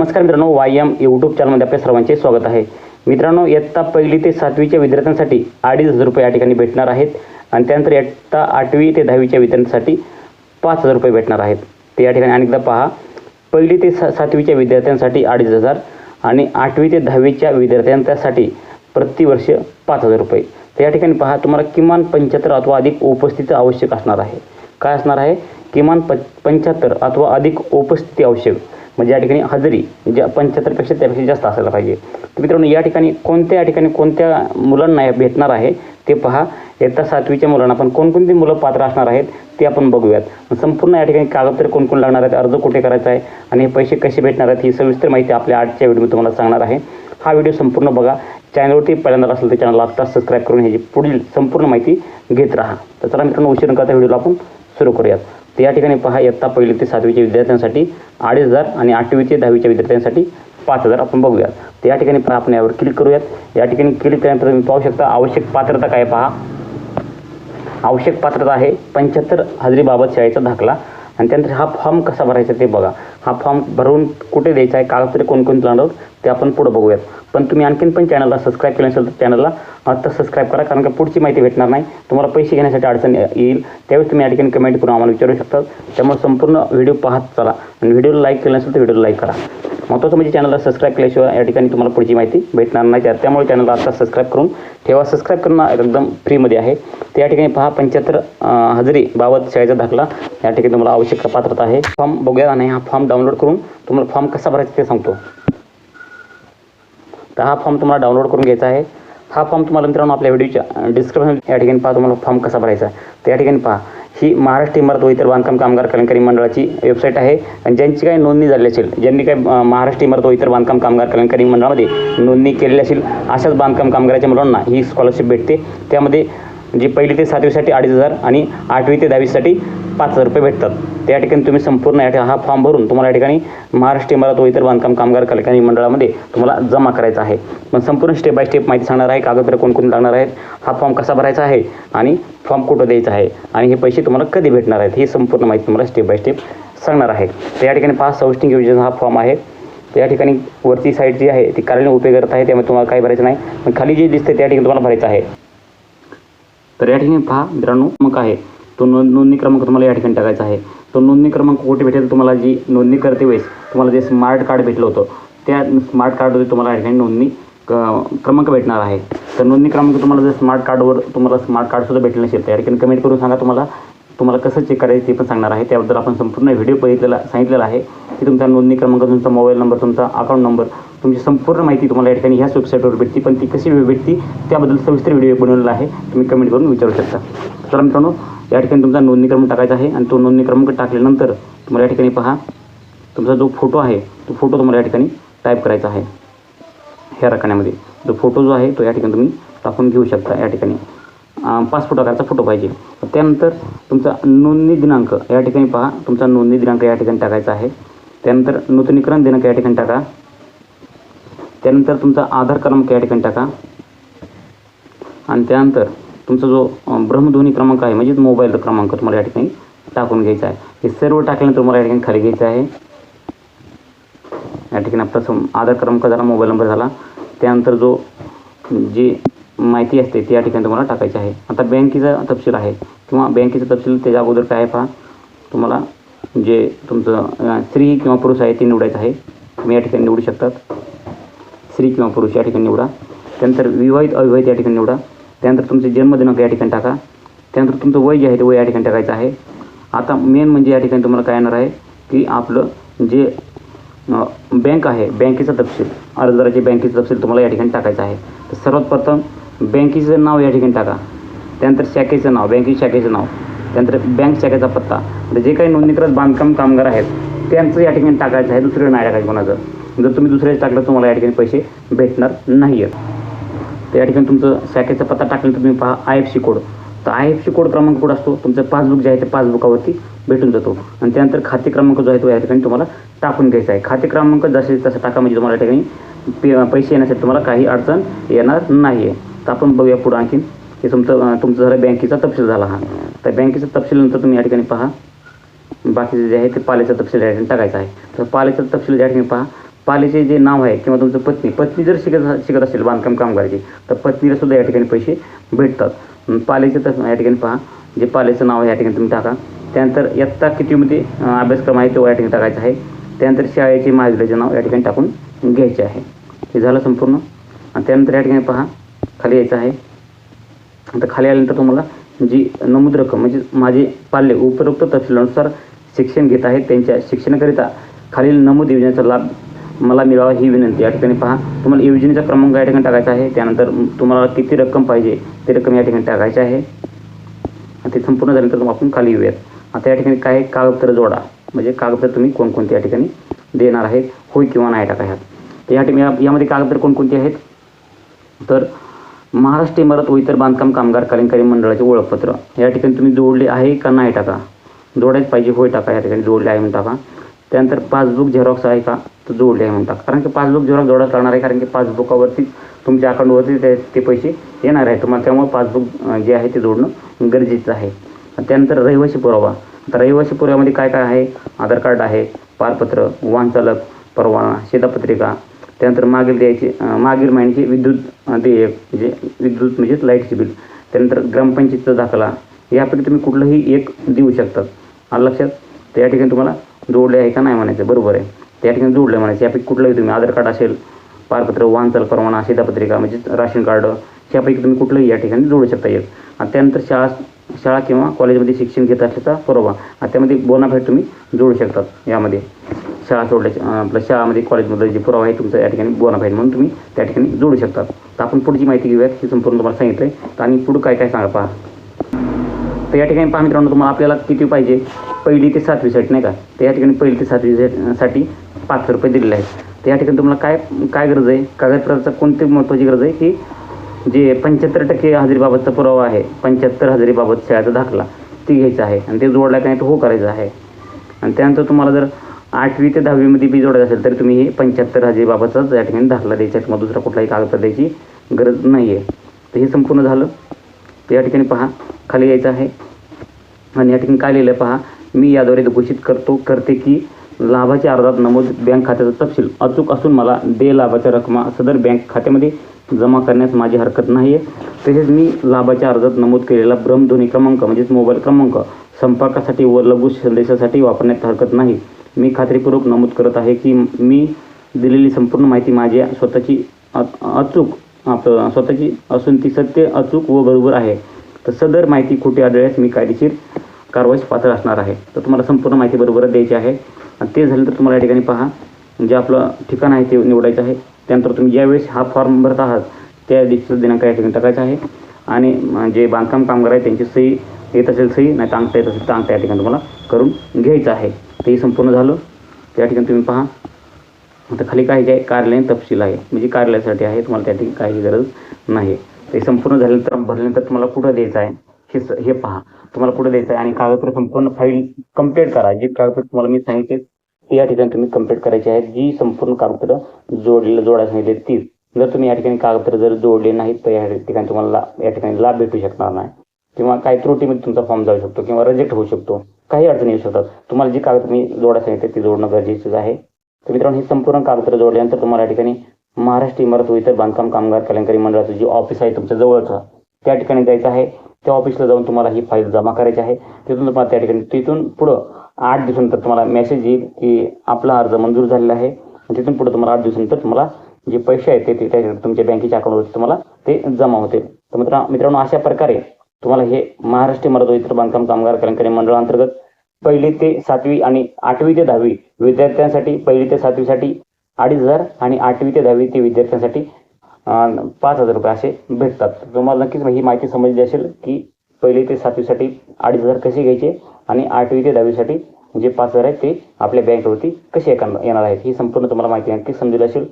नमस्कार मित्रांनो Y M YouTube चॅनलमध्ये आपल्या सर्वांचे स्वागत आहे. मित्रांनो इयत्ता पहिली ते सातवीच्या विद्यार्थ्यांसाठी अडीच हजार रुपये या ठिकाणी भेटणार आहेत आणि त्यानंतर इयत्ता आठवी ते दहावीच्या विद्यार्थ्यांसाठी पाच हजार रुपये भेटणार आहेत. ते या ठिकाणी अनेकदा पहा पहिली ते सा सातवीच्या विद्यार्थ्यांसाठी अडीच हजार आणि आठवी ते दहावीच्या विद्यार्थ्यांसाठी प्रतिवर्ष पाच हजार रुपये. तर या ठिकाणी पहा तुम्हाला किमान पंच्याहत्तर अथवा अधिक उपस्थिती आवश्यक असणार आहे. काय असणार आहे? किमान प पंच्याहत्तर अथवा अधिक उपस्थिती आवश्यक. म्हणजे या ठिकाणी हजेरी म्हणजे ज्या पंच्याहत्तरपेक्षा त्यापेक्षा जास्त असायला पाहिजे. तर मित्रांनो या ठिकाणी कोणत्या या ठिकाणी कोणत्या मुलांना भेटणार आहे ते पहा. इयत्ता सातवीच्या मुलांना पण कोणकोणती मुलं पात्र असणार आहेत ते आपण बघूयात. संपूर्ण या ठिकाणी कागदपत्रे कोण कोण लागणार आहेत अर्ज कुठे करायचा आहे आणि हे पैसे कसे भेटणार आहेत ही सविस्तर माहिती आपल्या आजच्या व्हिडिओ तुम्हाला सांगणार आहे. हा व्हिडिओ संपूर्ण बघा. चॅनलवरती पहिल्यांदा असेल तर चॅनलला आत्ताच सबस्क्राईब करून ह्याची पुढील संपूर्ण माहिती घेत राहा. तर चला मित्रांनो उशीर न करता व्हिडिओला आपण सुरू करूयात. तर या ठिकाणी पहा इयत्ता पहिली ते सातवीच्या विद्यार्थ्यांसाठी अडीच हजार आणि आठवी ते दहावीच्या विद्यार्थ्यांसाठी पाच हजार आपण बघूयात. तर या ठिकाणी पहा आपण यावर क्लिक करूयात. या ठिकाणी क्लिक केल्यानंतर तुम्ही पाहू शकता आवश्यक पात्रता काय पहा? आवश्यक पात्रता आहे पंच्याहत्तर हजेरीबाबत शाळेचा दाखला. आणि त्यानंतर हा फॉर्म कसा भरायचा ते बघा. हा फॉर्म भरून कुठे द्यायचा आहे कागदपत्रे कोणकोणते लागणार ते आपण पुढं बघूयात. पण तुम्ही आणखीन पण चॅनलला सबस्क्राईब केलं असेल तर चॅनलला आत्ता सबस्क्राईब करा कारण का पुढची माहिती भेटणार नाही. तुम्हाला पैसे घेण्यासाठी अडचण येईल. त्यावेळेस तुम्ही आणखीन कमेंट करून आम्हाला विचारू शकता. त्यामुळे संपूर्ण व्हिडिओ पाहत चला. आणि व्हिडिओला लाईक केलं असेल तर व्हिडिओला लाईक करा. महत्त्वाचं म्हणजे चॅनलला सबस्क्राईब केल्याशिवाय या ठिकाणी तुम्हाला पुढची माहिती भेटणार नाही. त्या- त्यामुळे चॅनलला आता सबस्क्राईब करून ठेवा. सबस्क्राईब करणं एकदम फ्रीमध्ये आहे. तर या ठिकाणी पहा पंच्याहत्तर हजेरी बाबत शाळेचा दाखला. या ठिकाणी तुम्हाला आवश्यक पात्रता आहे. फॉर्म बघूया आणि हा फॉर्म डाउनलोड करून तुम्हाला फॉर्म कसा भरायचा ते सांगतो. तर हा फॉर्म तुम्हाला डाउनलोड करून घ्यायचा आहे. हा फॉर्म तुम्हाला मित्रांनो आपल्या व्हिडिओच्या डिस्क्रिप्शन या ठिकाणी पहा तुम्हाला फॉर्म कसा भरायचा आहे. तर या ठिकाणी पहा ही महाराष्ट्र इमारत व इतर बांधकाम कामगार कल्याणकारी मंडळाची वेबसाईट आहे. आणि ज्यांची काही नोंदणी झालेली असेल ज्यांनी काही महाराष्ट्र इमारत व इतर बांधकाम कामगार कल्याणकारी मंडळामध्ये नोंदणी केलेली असेल अशाच बांधकाम कामगाराच्या मुलांना ही स्कॉलरशिप भेटते. त्यामध्ये जी पहिली ते सातवीसाठी अडीच हजार आणि आठवी ते दहावीसाठी पाच हजार रुपये भेटतात. त्या ठिकाणी तुम्ही संपूर्ण या ठिकाणी हा फॉर्म भरून तुम्हाला या ठिकाणी महाराष्ट्र इमारत व इतर बांधकाम कामगार कल्याणकारी मंडळामध्ये तुम्हाला जमा करायचा आहे. पण संपूर्ण स्टेप बाय स्टेप माहिती सांगणार आहे कागदपत्र कोणकोण लागणार आहेत हा फॉर्म कसा भरायचा आहे आणि फॉर्म कुठं द्यायचा आहे आणि हे पैसे तुम्हाला कधी भेटणार आहेत ही संपूर्ण माहिती तुम्हाला स्टेप बाय स्टेप सांगणार आहे. तर या ठिकाणी पाच सौष्टिंग योजना हा फॉर्म आहे. त्या या ठिकाणी वरती साईड जी आहे ती कार्यालय उपयोग करत आहे त्यामुळे तुम्हाला काही भरायचं नाही. पण खाली जे दिसते त्या ठिकाणी तुम्हाला भरायचं आहे. तर या ठिकाणी पहा मित्रांनो मग आहे. तो नोंद नोंदणी क्रमांक तुम्हाला या ठिकाणी टाकायचा आहे. तो नोंदणी क्रमांक कुठे भेटेल? तुम्हाला जी नोंदणी करते वेळेस तुम्हाला जे स्मार्ट कार्ड भेटलं होतं त्या स्मार्ट कार्डवर तुम्हाला या ठिकाणी नोंदणी क- क्रमांक भेटणार आहे. तर नोंदणी क्रमांक तुम्हाला जर स्मार्ट कार्डवर तुम्हाला स्मार्ट कार्डसुद्धा भेटलं नसेल तर या ठिकाणी कमेंट करून सांगा तुम्हाला तुम्हाला कसं चेक करायचं ते पण सांगणार आहे. त्याबद्दल आपण संपूर्ण व्हिडिओ बघितलेला सांगितलेला आहे की तुमचा नोंदणी क्रमांक तुमचा मोबाईल नंबर तुमचा अकाउंट नंबर तुमची संपूर्ण माहिती तुम्हाला या ठिकाणी ह्याच वेबसाईटवर भेटते. पण ती कशी भेटती त्याबद्दल सविस्तर व्हिडिओ बनवलेला आहे. तुम्ही कमेंट करून विचारू शकता. तर मित्रांनो या ठिकाणी तुमचा नोंदणी क्रमांक टाकायचा आहे आणि तो नोंदणी क्रमांक टाकल्यानंतर तुम्हाला या ठिकाणी पहा तुमचा जो फोटो आहे तो फोटो तुम्हाला या ठिकाणी टाईप करायचा आहे. ह्या रकान्यामध्ये जो फोटो जो आहे तो या ठिकाणी तुम्ही टाकून घेऊ शकता या ठिकाणी. पासपोर्ट आकाराचा फोटो पाहिजे. त्यानंतर तुमचा नोंदणी दिनांक या ठिकाणी पहा तुमचा नोंदणी दिनांक या ठिकाणी टाकायचा आहे. त्यानंतर नूतनीकरण दिनांक या ठिकाणी टाका. त्यानंतर तुमचा आधार क्रमांक या ठिकाणी टाका. आणि त्यानंतर तुमचा जो ब्रह्मध्वनी भ्रमध्वनी क्रमांक आहे म्हणजेच मोबाईल क्रमांक तुम्हाला या ठिकाणी टाकून घ्यायचा आहे. हे सर्व टाकल्यानंतर तुम्हाला या ठिकाणी खाली घ्यायचं आहे. या ठिकाणी आपला सम आधार क्रमांक झाला मोबाईल नंबर झाला. त्यानंतर जो जी माहिती असते ती या ठिकाणी तुम्हाला टाकायची आहे. आता बँकेचा तपशील आहे. किंवा बँकेचा तपशील त्याच्या अगोदर काय आहे पहा. तुम्हाला जे तुमचं स्त्री किंवा पुरुष आहे ते निवडायचं आहे. तुम्ही या ठिकाणी निवडू शकतात. स्त्री किंवा पुरुष या ठिकाणी निवडा. त्यानंतर विवाहित अविवाहित या ठिकाणी निवडा. त्यानंतर तुमचे जन्मदिनांक या ठिकाणी टाका. त्यानंतर तुमचं वय जे आहे ते वय या ठिकाणी टाकायचं आहे. आता मेन म्हणजे या ठिकाणी तुम्हाला काय येणार आहे की आपलं जे बँक आहे बँकेचा तपशील अर्जदाराचे बँकेचा तपशील तुम्हाला या ठिकाणी टाकायचा आहे. तर सर्वात प्रथम बँकेचं नाव या ठिकाणी टाका. त्यानंतर शाखेचं नाव बँकेच्या शाखेचं नाव. त्यानंतर बँक शाखेचा पत्ता. तर जे काही नोंदणीकृत बांधकाम कामगार आहेत त्यांचं या ठिकाणी टाकायचं आहे दुसरं नाही टाकायचं कोणाचं. जर तुम्ही दुसऱ्याच टाकलं तर तुम्हाला या ठिकाणी पैसे भेटणार नाही आहेत तर या ठिकाणी तुमचं शाखेचा पत्ता टाकल्यानंतर तुम्ही पहा आय एफ सी कोड तर आय एफ सी कोड क्रमांक कोड असतो? तुमचं पासबुक जे आहे ते पासबुकावरती भेटून जातो. आणि त्यानंतर खाते क्रमांक जो आहे तो या ठिकाणी तुम्हाला टाकून घ्यायचा आहे. खाते क्रमांक जसे तसं टाका म्हणजे तुम्हाला या ठिकाणी पे पैसे येण्यासाठी तुम्हाला काही अडचण येणार नाही आहे तर आपण बघूया पुढं आणखीन. हे तुमचं तुमचं झालं बँकेचा तपशील झाला हा. तर बँकेचा तपशील नंतर तुम्ही या ठिकाणी पहा. बाकीचे जे आहे ते पाल्याचा तपशील या ठिकाणी टाकायचा आहे. तर पाल्याचा तपशील या ठिकाणी पहा पालेचे जे नाव आहे किंवा तुमचं पत्नी पत्नी जर शिकत शिकत असेल बांधकाम कामगाराची तर पत्नीला सुद्धा या ठिकाणी पैसे भेटतात. पालेचे तर या ठिकाणी पहा जे पालेचं नाव आहे या ठिकाणी तुम्ही टाका. त्यानंतर इयत्ता कितीमध्ये अभ्यासक्रम आहे तो या ठिकाणी टाकायचा आहे. त्यानंतर शाळेचे महाविद्यालयाचे नाव या ठिकाणी टाकून घ्यायचे आहे. हे झालं संपूर्ण. आणि त्यानंतर या ठिकाणी पहा खाली यायचं आहे. आता खाली आल्यानंतर तुम्हाला जी नमूद रक्कम म्हणजे माझे पाल्य उपरोक्त तपशिलानुसार शिक्षण घेत आहेत त्यांच्या शिक्षणाकरिता खालील नमूद योजनेचा लाभ मला मिळावा ही विनंती. या ठिकाणी पहा तुम्हाला योजनेचा क्रमांक या ठिकाणी टाकायचा आहे. त्यानंतर तुम्हाला किती रक्कम पाहिजे ते रक्कम या ठिकाणी टाकायची आहे. ते संपूर्ण झाल्यानंतर मग आपण खाली येऊयात. आता या ठिकाणी काय कागदपत्र जोडा. म्हणजे कागदपत्र तुम्ही कोणकोणते या ठिकाणी देणार आहेत होय किंवा नाही टाका ह्यात. तर या ठिकाणी या- यामध्ये कागदपत्र कोणकोणती आहेत? तर महाराष्ट्र इमारत व इतर बांधकाम कामगार कार्यकारी मंडळाचे ओळखपत्र. या ठिकाणी तुम्ही जोडले आहे का नाही टाका. जोडायच पाहिजे होय टाका. या ठिकाणी जोडले आहे म्हणून टाका. त्यानंतर पासबुक झेरॉक्स आहे का? तर जोडले आहे म्हणतात. कारण की पासबुक झेरॉक्स जोडत लागणार आहे कारण की पासबुकावरती तुमच्या अकाउंटवरती ते ते पैसे येणार आहे तुम्हाला त्यामुळे पासबुक जे आहे ते जोडणं गरजेचं आहे. त्यानंतर रहिवासी पुरावा. आता रहिवासी पुराव्यामध्ये काय काय आहे? आधार कार्ड आहे पारपत्र वाहनचालक परवाना शिधापत्रिका त्यानंतर मागील द्यायची मागील महिन्याची विद्युत देयक म्हणजे विद्युत म्हणजेच लाईटचे बिल. त्यानंतर ग्रामपंचायतीचा दाखला. यापैकी तुम्ही कुठलंही एक देऊ शकतात आलं लक्षात? तर या ठिकाणी तुम्हाला जोडले आहे का नाही म्हणायचं बरोबर आहे. त्या ठिकाणी जोडलं म्हणायचं. यापैकी कुठलंही तुम्ही आधार कार्ड असेल पारपत्र वाहनचाल परवाना शिधापत्रिका म्हणजे राशन कार्ड यापैकी तुम्ही कुठलंही या ठिकाणी जोडू शकता येईल आणि त्यानंतर शाळा शाळा किंवा कॉलेजमध्ये शिक्षण घेत असल्याचा पुरावा. आणि त्यामध्ये बोनाफाईड तुम्ही जोडू शकतात यामध्ये. शाळा सोडल्याच्या आपलं आपल्या शाळामध्ये कॉलेजमध्ये जे पुरावा आहे तुमचा या ठिकाणी बोनाफाईड म्हणून तुम्ही त्या ठिकाणी जोडू शकतात. तर आपण पुढची माहिती घेऊयात. ही संपूर्ण तुम्हाला सांगितलं आहे तर आणि पुढं काय काय सांगा पहा. तर या ठिकाणी पहा मित्रांनो तुम्हाला आपल्याला किती पाहिजे? पहिली ते सातवीसाठी नाही का? तर या ठिकाणी पहिली ते सातवी साठी पाचशे रुपये दिलेले आहेत. तर या ठिकाणी तुम्हाला काय काय गरज आहे? कागदपत्राचा कोणती महत्त्वाची गरज आहे? की जे पंच्याहत्तर टक्के हजेरीबाबतचा पुरावा आहे पंच्याहत्तर हजेरीबाबत शाळेचा दाखला ती घ्यायचा आहे आणि ते जोडला का नाही तो हो करायचं आहे. आणि त्यानंतर तुम्हाला जर आठवी ते दहावीमध्ये बी जोडायचं असेल तर तुम्ही हे पंच्याहत्तर हजेरीबाबतचाच या ठिकाणी दाखला द्यायचा किंवा दुसरा कुठलाही कागदपत्र द्यायची गरज नाही आहे तर हे संपूर्ण झालं. तर या ठिकाणी पहा खाली यायचं आहे. आणि या ठिकाणी काय लिहिलं पहा मी याद्वारे घोषित करतो करते की लाभाच्या अर्जात नमूद बँक खात्याचा तपशील अचूक असून मला दे लाभाच्या रकमा सदर बँक खात्यामध्ये जमा करण्यास माझी हरकत नाही आहे तसेच मी लाभाच्या अर्जात नमूद केलेला भ्रमध्वनी क्रमांक म्हणजेच मोबाईल क्रमांक संपर्कासाठी व लघु संदेशासाठी वापरण्यात हरकत नाही. मी खात्रीपूर्वक नमूद करत आहे की मी दिलेली संपूर्ण माहिती माझ्या स्वतःची अचूक आप स्वतःची असून ती सत्य अचूक व बरोबर आहे. तर सदर माहिती खोटी आढळल्यास मी कायदेशीर कारवाईस पात्र असणार आहे. तर तुम्हाला संपूर्ण माहिती बरोबरच द्यायची आहे. आणि ते झालं तर तुम्हाला या ठिकाणी पहा जे आपलं ठिकाण आहे ते निवडायचं आहे. त्यानंतर तुम्ही ज्यावेळेस हा फॉर्म भरत आहात त्या दिवशीचा दिनांक या ठिकाणी टाकायचा आहे. आणि जे बांधकाम कामगार आहे त्यांची सही येत असेल सही नाही तर येत असेल तर या ठिकाणी तुम्हाला करून घ्यायचं आहे. ते हे संपूर्ण झालं. त्या ठिकाणी तुम्ही पहा. आता खाली काय आहे कार्यालयीन तपशील आहे. म्हणजे कार्यालयासाठी आहे तुम्हाला त्या ठिकाणी काही गरज नाही. ते संपूर्ण झाल्यानंतर भरल्यानंतर तुम्हाला कुठं द्यायचं आहे? हे हे पहा. तुम्हाला पुढे द्यायचं आहे. आणि कागदपत्र संपूर्ण फाईल कंप्लीट करा. जे कागदपत्र तुम्हाला मी सांगितले ते या ठिकाणी तुम्ही कंप्लीट करायची आहेत. जी संपूर्ण कागदपत्र जोडलेलं जोडायला सांगितले तीच. जर तुम्ही या ठिकाणी कागदपत्र जर जोडले नाहीत तर या ठिकाणी तुम्हाला ला- या ठिकाणी लाभ भेटू शकणार नाही. किंवा काही त्रुटीमध्ये तुमचा फॉर्म जाऊ शकतो किंवा रिजेक्ट होऊ शकतो. काही अडचणी येऊ शकतात. तुम्हाला जी कागद मी जोडायला सांगितले ते जोडणं गरजेचं आहे. तर मित्रांनो हे संपूर्ण कागदपत्र जोडल्यानंतर तुम्हाला या ठिकाणी महाराष्ट्र इमारत व इतर बांधकाम कामगार कल्याणकारी मंडळाचं जे ऑफिस आहे तुमच्या जवळचं त्या ठिकाणी जायचं आहे. त्या ऑफिसला जाऊन तुम्हाला ही फाईल जमा करायची आहे. तिथून तुम्हाला त्या ठिकाणी तिथून पुढं आठ दिवसानंतर तुम्हाला मेसेज येईल की आपला अर्ज मंजूर झालेला आहे. तिथून पुढे तुम्हाला आठ दिवसानंतर तुम्हाला जे पैसे आहेत ते ते त्या तुमच्या बँकेच्या अकाउंटवरती तुम्हाला ते जमा होतील. तर मित्रा मित्रांनो अशा प्रकारे तुम्हाला हे महाराष्ट्र इमारत इतर बांधकाम कामगार कल्याणकारी मंडळांतर्गत पहिली ते सातवी आणि आठवी ते दहावी विद्यार्थ्यांसाठी पहिली ते सातवीसाठी अडीच हजार आणि आठवी ते दहावी ते विद्यार्थ्यांसाठी पाच हजार रुपये असे भेटतात. तुम्हाला नक्कीच ही माहिती समजली असेल की पहिली ते सातवीसाठी अडीच हजार कसे घ्यायचे आणि आठवी ते दहावीसाठी जे पाच हजार आहेत ते आपल्या बँकेवरती कसे येणार येणार आहेत ही संपूर्ण तुम्हाला माहिती नक्की समजली असेल.